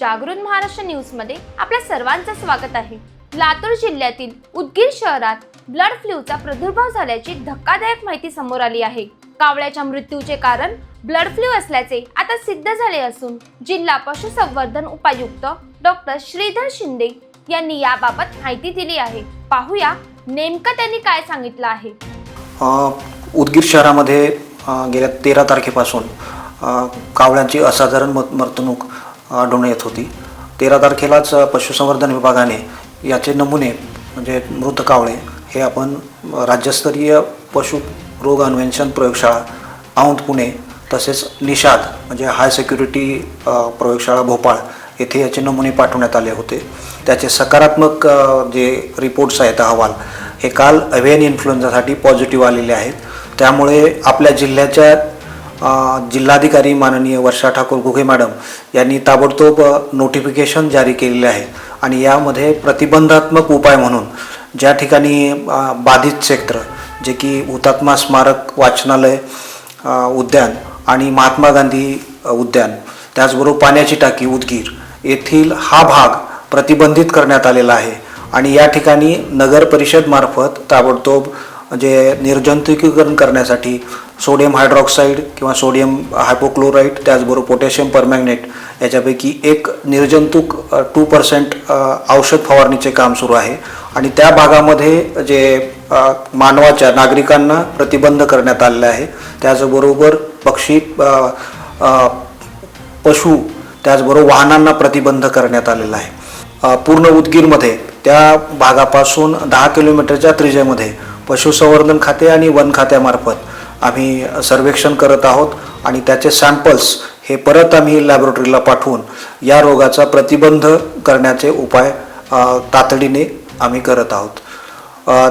जागृत महाराष्ट्र न्यूजमध्ये आपल्या सर्वांचं स्वागत आहे. लातूर जिल्ह्यातील उदगीर शहरात ब्लड फ्लूचा प्रादुर्भाव झाल्याची धक्कादायक माहिती समोर आली आहे. कावळ्याच्या मृत्यूचे कारण ब्लड फ्लू असल्याचे आता सिद्ध झाले असून जिल्हा पशुसंवर्धन उपायुक्त डॉक्टर श्रीधर शिंदे यांनी याबाबत माहिती दिली आहे. पाहूया नेमकं त्यांनी काय सांगितलं आहे. उदगीर शहरामध्ये गेल्या तेरा तारखेपासून कावळ्यांची असाधारण मत वर्तणूक आढळून येत होती. तेरा तारखेलाच पशुसंवर्धन विभागाने याचे नमुने म्हणजे मृत कावळे हे आपण राज्यस्तरीय पशु रोग अन्वेषण प्रयोगशाळा औंध पुणे तसेच निषाद म्हणजे हाय सेक्युरिटी प्रयोगशाळा भोपाळ येथे याचे नमुने पाठवण्यात आले होते. त्याचे सकारात्मक जे रिपोर्ट्स आहेत अहवाल हे काल अव्हियन इन्फ्लुएन्झासाठी पॉझिटिव्ह आलेले आहेत. त्यामुळे आपल्या जिल्ह्याच्या जिल्हाधिकारी माननीय वर्षा ठाकूर घुगे मॅडम यांनी ताबडतोब नोटिफिकेशन जारी केलेले आहे आणि यामध्ये प्रतिबंधात्मक उपाय म्हणून ज्या ठिकाणी बाधित क्षेत्र जे की हुतात्मा स्मारक वाचनालय उद्यान आणि महात्मा गांधी उद्यान त्याचबरोबर पाण्याची टाकी उदगीर येथील हा भाग प्रतिबंधित करण्यात आलेला आहे. आणि या ठिकाणी नगर परिषदमार्फत ताबडतोब जे निर्जंतुकीकरण करण्यासाठी सोडियम हायड्रॉक्साईड किंवा सोडियम हायपोक्लोराईड त्याचबरोबर पोटॅशियम परमॅग्नेट याच्यापैकी एक निर्जंतुक टू पर्सेंट औषध फवारणीचे काम सुरू आहे. आणि त्या भागामध्ये जे मानवाच्या नागरिकांना प्रतिबंध करण्यात आलेला आहे. त्याचबरोबर पक्षी पशु त्याचबरोबर वाहनांना प्रतिबंध करण्यात आलेला आहे. पूर्ण उदगीरमध्ये त्या भागापासून दहा किलोमीटरच्या त्रिजेमध्ये पशुसंवर्धन खाते आणि वन खात्यामार्फत आम्ही सर्वेक्षण करत आहोत आणि त्याचे सॅम्पल्स हे परत आम्ही लॅबोरेटरीला पाठवून या रोगाचा प्रतिबंध करण्याचे उपाय तातडीने आम्ही करत आहोत.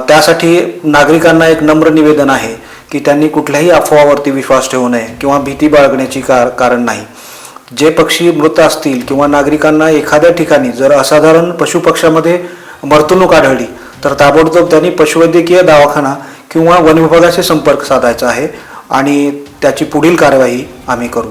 त्यासाठी नागरिकांना एक नम्र निवेदन आहे की त्यांनी कुठल्याही अफवावरती विश्वास ठेवू नये किंवा भीती बाळगण्याची कार कारण नाही. जे पक्षी मृत असतील किंवा नागरिकांना एखाद्या ठिकाणी जर असाधारण पशुपक्ष्यामध्ये वर्तणूक आढळली तर ताबडतोब त्यांनी पशुवैद्यकीय दवाखाना किंवा वन विभागाशी संपर्क साधायचा आहे आणि त्याची पुढील कारवाई आम्ही करू.